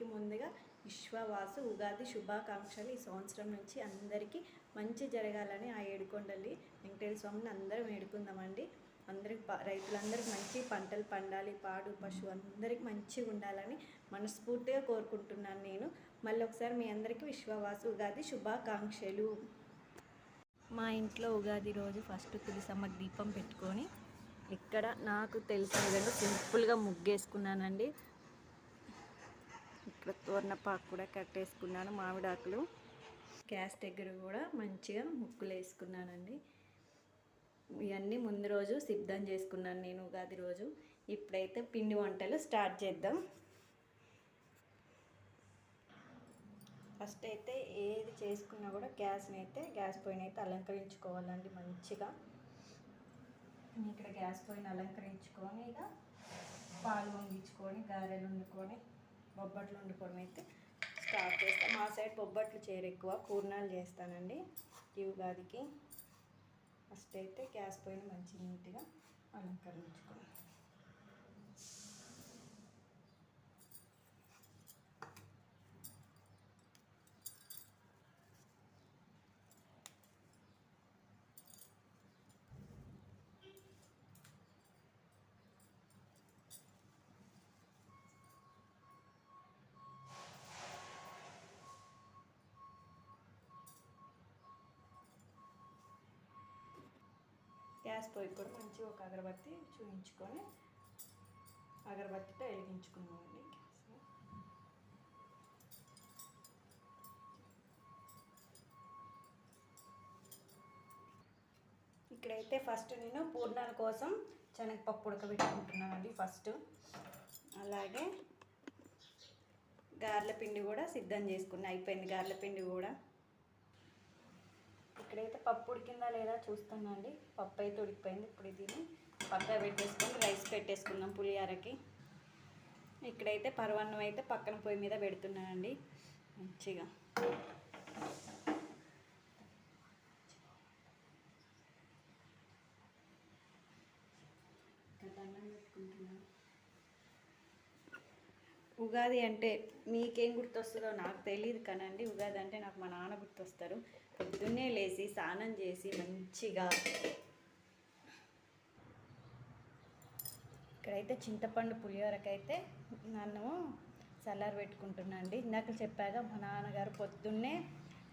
అందరికీ ముందుగా విశ్వవాసు ఉగాది శుభాకాంక్షలు ఈ సంవత్సరం నుంచి అందరికీ మంచి జరగాలని ఆ ఏడుకొండలి వెంకటేశ్వర స్వామిని అందరం ఏడుకుందామండి. అందరికి ప- రైతులందరికీ మంచి పంటలు పండాలి పాడు పశువు అందరికీ మంచిగా ఉండాలని మనస్ఫూర్తిగా కోరుకుంటున్నాను నేను. మళ్ళీ ఒకసారి మీ అందరికీ విశ్వవాసు ఉగాది శుభాకాంక్షలు. మా ఇంట్లో ఉగాది రోజు ఫస్ట్ తులసమ్మకి దీపం పెట్టుకొని ఇక్కడ నాకు తెలిసిన విధంగా సింపుల్గా ముగ్గేసుకున్నానండి. ఇక్కడ తోరణపాకు కూడా కట్టేసుకున్నాను మామిడాకులు. గ్యాస్ దగ్గర కూడా మంచిగా ముక్కులు వేసుకున్నానండి. ఇవన్నీ ముందు రోజు సిద్ధం చేసుకున్నాను నేను ఉగాది రోజు. ఇప్పుడైతే పిండి వంటలు స్టార్ట్ చేద్దాం. ఫస్ట్ అయితే ఏది చేసుకున్నా కూడా గ్యాస్ని అయితే గ్యాస్ పొయ్యిని అయితే అలంకరించుకోవాలండి మంచిగా. ఇక్కడ గ్యాస్ పొయ్యిని అలంకరించుకొని ఇక పాలు వండించుకొని గారెలు వండుకొని బొబ్బట్లు వండుకోవడం అయితే స్టార్ట్ చేస్తాం. మా సైడ్ బొబ్బట్లు చేయరు ఎక్కువ. పూర్ణాలు చేస్తానండి ఈ ఉగాదికి ఫస్ట్ అయితే గ్యాస్ పోయిన మంచి నీట్గా అలంకరించుకోండి గ్యాస్ పొయ్యి కూడా మంచి ఒక అగరబత్తి చూయించుకొని అగరబత్తితో వెలిగించుకున్నామండి ఇక్కడైతే ఫస్ట్ నేను పూర్ణాల కోసం శనగపప్పు ఉడకబెట్టుకుంటున్నానండి ఫస్ట్. అలాగే గార్ల పిండి కూడా సిద్ధం చేసుకున్నా అయిపోయింది గార్ల పిండి కూడా. ఇక్కడైతే పప్పు ఉడికిందా లేదా చూస్తానండి పప్పు అయితే ఉడికిపోయింది ఇప్పుడు ఇది పక్క పెట్టేసుకొని రైస్ పెట్టేసుకున్నాం పులిహారకి. ఇక్కడైతే పరవన్నం అయితే పక్కన పొయ్యి మీద పెడుతున్నానండి. మంచిగా ఇక్కడ దండం పెట్టుకుంటున్నాను ఉగాది అంటే మీకేం గుర్తొస్తుందో నాకు తెలియదు కానండి ఉగాది అంటే నాకు మా నాన్న గుర్తొస్తారు. పొద్దున్నే లేచి స్నానం చేసి మంచిగా ఇక్కడైతే చింతపండు పులిహోరకైతే నన్ను చల్లారి పెట్టుకుంటున్నా అండి ఇందాక చెప్పాగా మా నాన్నగారు పొద్దున్నే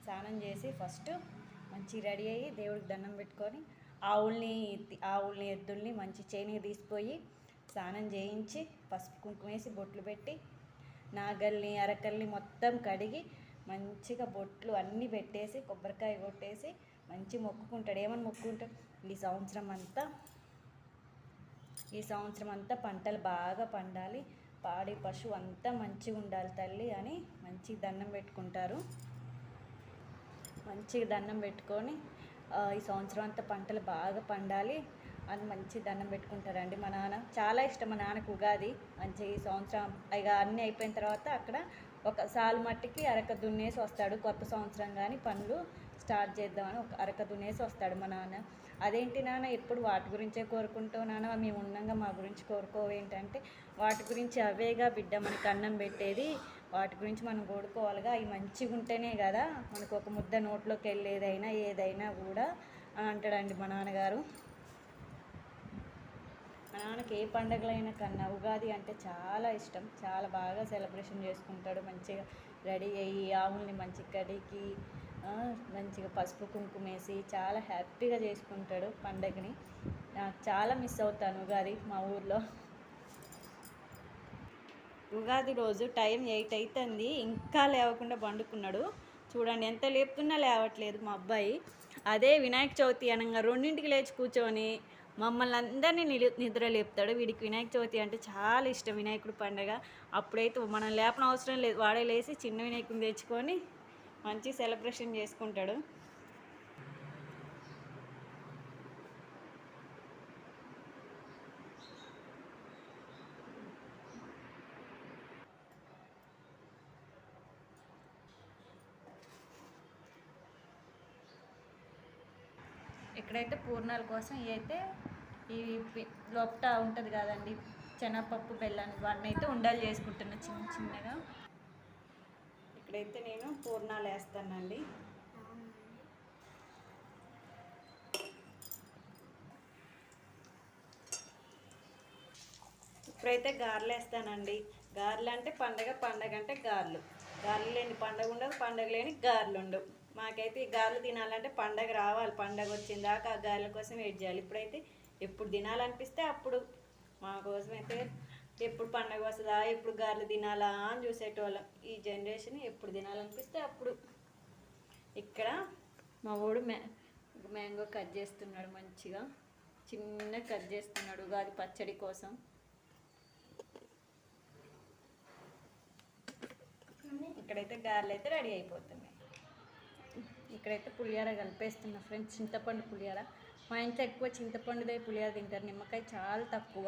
స్నానం చేసి ఫస్ట్ మంచి రెడీ అయ్యి దేవుడికి దండం పెట్టుకొని ఆవుల్ని ఆవుల్ని ఎద్దుల్ని మంచి చేనికి తీసిపోయి స్నానం చేయించి పసుపు కుంకుమ వేసి బొట్లు పెట్టి నాగల్ని అరకల్ని మొత్తం కడిగి మంచిగా బొట్లు అన్నీ పెట్టేసి కొబ్బరికాయ కొట్టేసి మంచి మొక్కుకుంటాడు. ఏమని మొక్కుకుంటాడు ఈ సంవత్సరం అంతా ఈ సంవత్సరం అంతా పంటలు బాగా పండాలి. పాడి పశువు అంతా మంచిగా ఉండాలి తల్లి అని మంచి దండం పెట్టుకుంటారు. మంచిగా దండం పెట్టుకొని ఈ సంవత్సరం అంతా పంటలు బాగా పండాలి. అని మంచి దండం పెట్టుకుంటారండి. మా నాన్న చాలా ఇష్టం. మా నాన్నకు ఉగాది మంచి సంవత్సరం ఇక అన్నీ అయిపోయిన తర్వాత అక్కడ ఒక సాలు మట్టికి అరక దున్నేసి వస్తాడు. కొత్త సంవత్సరం కానీ పనులు స్టార్ట్ చేద్దామని ఒక అరక దున్నేసి వస్తాడు మా నాన్న. అదేంటి నాన్న ఎప్పుడు వాటి గురించే కోరుకుంటావు నాన్న? మేము ఉన్నాగా మా గురించి కోరుకోవేంటంటే వాటి గురించి అవేగా బిడ్డ మనకి అన్నం పెట్టేది వాటి గురించి మనం కోరుకోవాలిగా అవి మంచిగా ఉంటేనే కదా మనకు ఒక ముద్ద నోట్లోకి వెళ్ళేదైనా ఏదైనా కూడా అని అంటాడండి మా నాన్నగారు. మా నాన్నకి ఏ పండగలైనా కన్నా ఉగాది అంటే చాలా ఇష్టం. చాలా బాగా సెలబ్రేషన్ చేసుకుంటాడు. మంచిగా రెడీ అయ్యి ఆవుల్ని మంచి కడిగి మంచిగా పసుపు కుంకుమ వేసి చాలా హ్యాపీగా చేసుకుంటాడు పండగని. నాకు చాలా మిస్ అవుతాను ఉగాది మా ఊర్లో. ఉగాది రోజు టైం ఎయిట్ అవుతుంది ఇంకా లేవకుండా పండుకున్నాడు. చూడండి ఎంత లేపుతున్నా లేవట్లేదు మా అబ్బాయి. అదే వినాయక చవితి అనగా రెండింటికి లేచి కూర్చొని మమ్మల్ని అందరినీ నిలు నిద్ర లేపుతాడు. వీడికి వినాయక చవితి అంటే చాలా ఇష్టం. వినాయకుడు పండగ అప్పుడైతే మనం లేపన అవసరం లేదు. వాడే లేచి చిన్న వినాయకుడిని తెచ్చుకొని మంచి సెలబ్రేషన్ చేసుకుంటాడు. ఇక్కడైతే పూర్ణాల కోసం ఇవి అయితే ఈ లోపట ఉంటుంది కదండి శనగపప్పు బెల్లాన్ని వాటిని అయితే ఉండలు చేసుకుంటున్నా చిన్న చిన్నగా. ఇక్కడైతే నేను పూర్ణాలు వేస్తానండి. ఇప్పుడైతే గారెలు వేస్తానండి. గారెలు అంటే పండగ పండగ అంటే గారెలు. గారెలు లేని పండగ ఉండదు పండగ లేని గారెలు ఉండవు. మాకైతే ఈ గారెలు తినాలంటే పండగ రావాలి పండగ వచ్చిందాకా ఆ గారెల కోసం వెయిట్ చేయాలి. ఇప్పుడైతే ఎప్పుడు తినాలనిపిస్తే అప్పుడు. మా కోసం అయితే ఎప్పుడు పండగ వస్తుందా ఎప్పుడు గారెలు తినాలా అని చూసేటోళ్ళం. ఈ జనరేషన్ ఎప్పుడు తినాలనిపిస్తే అప్పుడు. ఇక్కడ మా వాడు మ్యా మ్యాంగో కట్ చేస్తున్నాడు మంచిగా. చిన్న కట్ చేస్తున్నాడు ఉగాది పచ్చడి కోసం. ఇక్కడైతే గారెలు అయితే రెడీ అయిపోతున్నాయి. ఇక్కడైతే పులిహార కలిపేస్తున్నా ఫ్రెండ్స్. చింతపండు పులిహార. మా ఇంట్లో ఎక్కువ చింతపండుదే పులియా తింటారు. నిమ్మకాయ చాలా తక్కువ.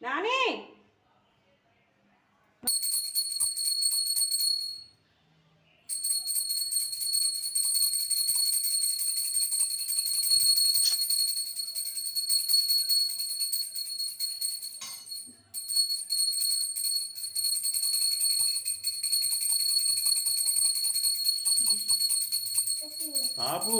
నాని! ఆపు.